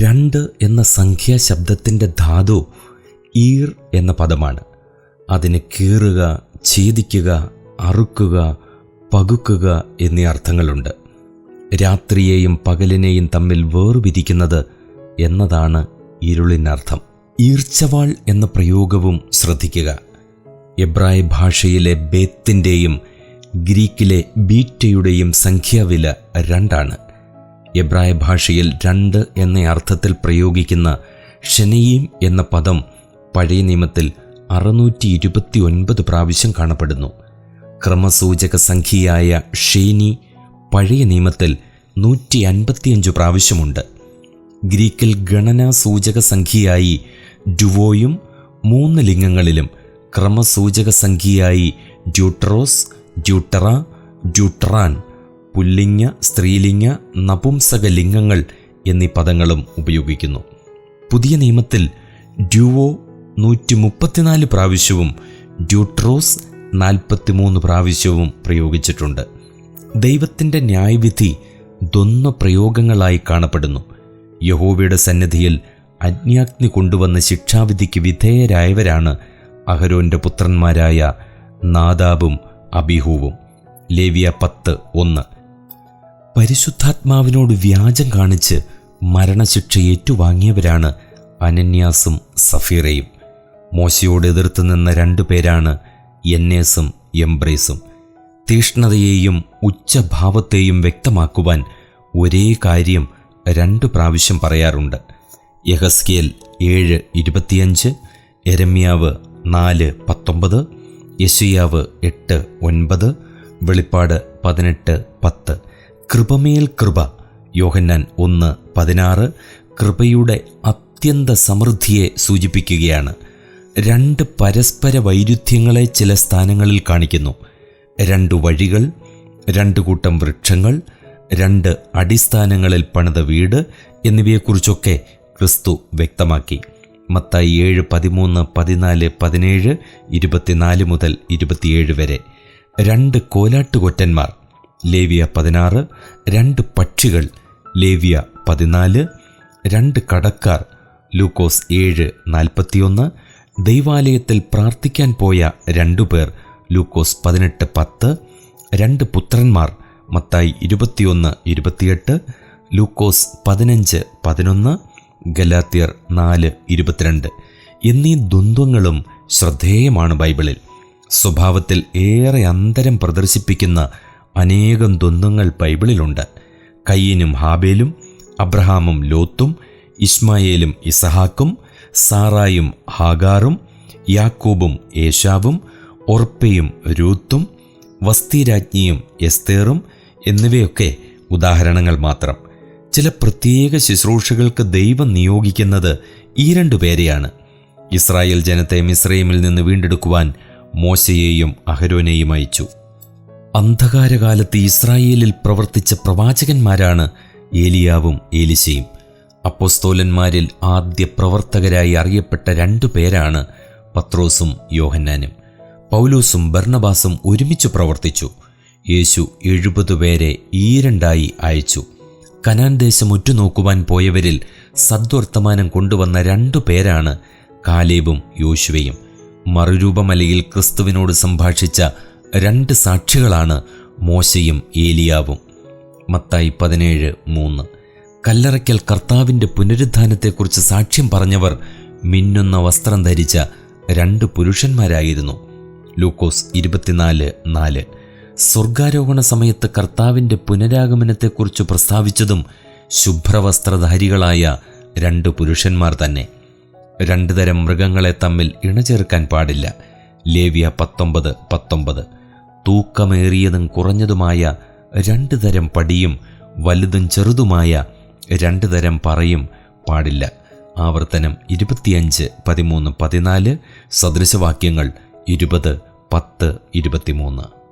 രണ്ട് എന്ന സംഖ്യാ സംഖ്യാശബ്ദത്തിന്റെ ധാതു ഈർ എന്ന പദമാണ്. അതിന് കീറുക ഛേദിക്കുക അറുക്കുക പകുക്കുക എന്നീ അർത്ഥങ്ങളുണ്ട്. രാത്രിയെയും പകലിനെയും തമ്മിൽ വേർപിരിക്കുന്നത് എന്നതാണ് ഇരുളിനർത്ഥം. ഈർച്ചവാൾ എന്ന പ്രയോഗവും ശ്രദ്ധിക്കുക. എബ്രായ ഭാഷയിലെ ബേത്തിന്റെയും ഗ്രീക്കിലെ ബീറ്റയുടെയും സംഖ്യാവില രണ്ടാണ്. എബ്രായ ഭാഷയിൽ രണ്ട് എന്ന അർത്ഥത്തിൽ പ്രയോഗിക്കുന്ന ഷെനയീം എന്ന പദം പഴയ നിയമത്തിൽ അറുന്നൂറ്റി ഇരുപത്തി ഒൻപത് പ്രാവശ്യം കാണപ്പെടുന്നു. ക്രമസൂചക സംഖ്യയായ ഷേനി പഴയ നിയമത്തിൽ നൂറ്റി അൻപത്തിയഞ്ച് പ്രാവശ്യമുണ്ട്. ഗ്രീക്കിൽ ഗണനാ സൂചക സംഖ്യയായി ഡുവോയും മൂന്ന് ലിംഗങ്ങളിലും ക്രമസൂചക സംഖ്യയായി ഡ്യൂട്രോസ് ഡ്യൂട്ടറ ഡ്യൂട്രാൻ പുല്ലിംഗ സ്ത്രീലിംഗ നപുംസക ലിംഗങ്ങൾ എന്നീ പദങ്ങളും ഉപയോഗിക്കുന്നു. പുതിയ നിയമത്തിൽ ഡ്യൂവോ നൂറ്റി മുപ്പത്തിനാല് പ്രാവശ്യവും ഡ്യൂട്രോസ് നാൽപ്പത്തിമൂന്ന് പ്രാവശ്യവും പ്രയോഗിച്ചിട്ടുണ്ട്. ദൈവത്തിന്റെ ന്യായവിധി ദ്വന്ദ്വ പ്രയോഗങ്ങളായി കാണപ്പെടുന്നു. യഹോവയുടെ സന്നിധിയിൽ അജ്ഞാഗ്നി കൊണ്ടുവന്ന ശിക്ഷാവിധിക്ക് വിധേയരായവരാണ് അഹരോന്റെ പുത്രന്മാരായ നാദാബും അബിഹുവും. ലേവിയ പത്ത് ഒന്ന്. പരിശുദ്ധാത്മാവിനോട് വ്യാജം കാണിച്ച് മരണശിക്ഷ ഏറ്റുവാങ്ങിയവരാണ് അനന്യാസും സഫീറയും. മോശയോട് എതിർത്ത് നിന്ന രണ്ടു പേരാണ് എന്നേസും എംബ്രേസും. തീഷ്ണതയെയും ഉച്ചഭാവത്തെയും വ്യക്തമാക്കുവാൻ ഒരേ കാര്യം രണ്ടു പ്രാവശ്യം പറയാറുണ്ട്. യഹസ്കേൽ ഏഴ് ഇരുപത്തിയഞ്ച് എരമ്യാവ് നാല് പത്തൊമ്പത് യശയാവ് എട്ട് ഒൻപത് വെളിപ്പാട് പതിനെട്ട് പത്ത്. കൃപമേൽ കൃപ. യോഹന്നാൻ ഒന്ന് പതിനാറ് കൃപയുടെ അത്യന്ത സമൃദ്ധിയെ സൂചിപ്പിക്കുകയാണ്. രണ്ട് പരസ്പര വൈരുദ്ധ്യങ്ങളെ ചില സ്ഥാനങ്ങളിൽ കാണിക്കുന്നു. രണ്ട് വഴികൾ രണ്ട് കൂട്ടം വൃക്ഷങ്ങൾ രണ്ട് അടിസ്ഥാനങ്ങളിൽ പണിത വീട് എന്നിവയെക്കുറിച്ചൊക്കെ ക്രിസ്തു വ്യക്തമാക്കി. മത്തായി ഏഴ് പതിമൂന്ന് പതിനാല് പതിനേഴ് ഇരുപത്തിനാല് മുതൽ ഇരുപത്തിയേഴ് വരെ. രണ്ട് കോലാട്ടുകൊറ്റന്മാർ ലേവിയ പതിനാറ് രണ്ട് പക്ഷികൾ ലേവിയ പതിനാല് രണ്ട് കടക്കാർ ലൂക്കോസ് ഏഴ് നാൽപ്പത്തിയൊന്ന് ദൈവാലയത്തിൽ പ്രാർത്ഥിക്കാൻ പോയ രണ്ടു പേർ ലൂക്കോസ് പതിനെട്ട് പത്ത് രണ്ട് പുത്രന്മാർ മത്തായി ഇരുപത്തിയൊന്ന് ഇരുപത്തിയെട്ട് ലൂക്കോസ് പതിനഞ്ച് പതിനൊന്ന് ഗലാത്തിയർ നാല് ഇരുപത്തിരണ്ട് എന്നീ ദ്വന്ദ്വങ്ങളും ശ്രദ്ധേയമാണ് ബൈബിളിൽ. സ്വഭാവത്തിൽ ഏറെ അന്തരം പ്രദർശിപ്പിക്കുന്ന അനേകം ദ്വന്ദ്ങ്ങൾ ബൈബിളിലുണ്ട്. കയ്യനും ഹാബേലും അബ്രഹാമും ലോത്തും ഇസ്മായേലും ഇസഹാക്കും സാറായും ഹാഗാറും യാക്കൂബും ഏഷാവും ഒർപ്പയും രൂത്തും വസ്തിരാജ്ഞിയും എസ്തേറും എന്നിവയൊക്കെ ഉദാഹരണങ്ങൾ മാത്രം. ചില പ്രത്യേക ശുശ്രൂഷകൾക്ക് ദൈവം നിയോഗിക്കുന്നത് ഈ രണ്ടു പേരെയാണ്. ഇസ്രായേൽ ജനത്തെ മിസ്രൈമിൽ നിന്ന് വീണ്ടെടുക്കുവാൻ മോശയെയും അഹരോനെയും അയച്ചു. അന്ധകാരകാലത്ത് ഇസ്രായേലിൽ പ്രവർത്തിച്ച പ്രവാചകന്മാരാണ് ഏലിയാവും ഏലിശയും. അപ്പോസ്തോലന്മാരിൽ ആദ്യ പ്രവർത്തകരായി അറിയപ്പെട്ട രണ്ടു പേരാണ് പത്രോസും യോഹന്നാനും. പൗലോസും ബർണബാസും ഒരുമിച്ച് പ്രവർത്തിച്ചു. യേശു എഴുപത് പേരെ ഈരണ്ടായി അയച്ചു. കനാൻ ദേശം ഉറ്റുനോക്കുവാൻ പോയവരിൽ സദ്വർത്തമാനം കൊണ്ടുവന്ന രണ്ടു പേരാണ് കാലേബും യോശുവയും. മറുരൂപമലയിൽ ക്രിസ്തുവിനോട് സംഭാഷിച്ച രണ്ട് സാക്ഷികളാണ് മോശയും ഏലിയാവും. മത്തായി പതിനേഴ് മൂന്ന്. കല്ലറയ്ക്കൽ കർത്താവിന്റെ പുനരുദ്ധാനത്തെക്കുറിച്ച് സാക്ഷ്യം പറഞ്ഞവർ മിന്നുന്ന വസ്ത്രം ധരിച്ച രണ്ട് പുരുഷന്മാരായിരുന്നു. ലൂക്കോസ് ഇരുപത്തിനാല് നാല്. സ്വർഗാരോഹണ സമയത്ത് കർത്താവിന്റെ പുനരാഗമനത്തെക്കുറിച്ച് പ്രസ്താവിച്ചതും ശുഭ്രവസ്ത്രധാരികളായ രണ്ട് പുരുഷന്മാർ തന്നെ. രണ്ടു തരം മൃഗങ്ങളെ തമ്മിൽ ഇണചേർക്കാൻ പാടില്ല. ലേവ്യ പത്തൊമ്പത് പത്തൊമ്പത്. തൂക്കമേറിയതും കുറഞ്ഞതുമായ രണ്ടു തരം പടിയും വലുതും ചെറുതുമായ രണ്ടു തരം പറയും പാടില്ല. ആവർത്തനം ഇരുപത്തിയഞ്ച് പതിമൂന്ന് പതിനാല് സദൃശവാക്യങ്ങൾ ഇരുപത് പത്ത് ഇരുപത്തിമൂന്ന്.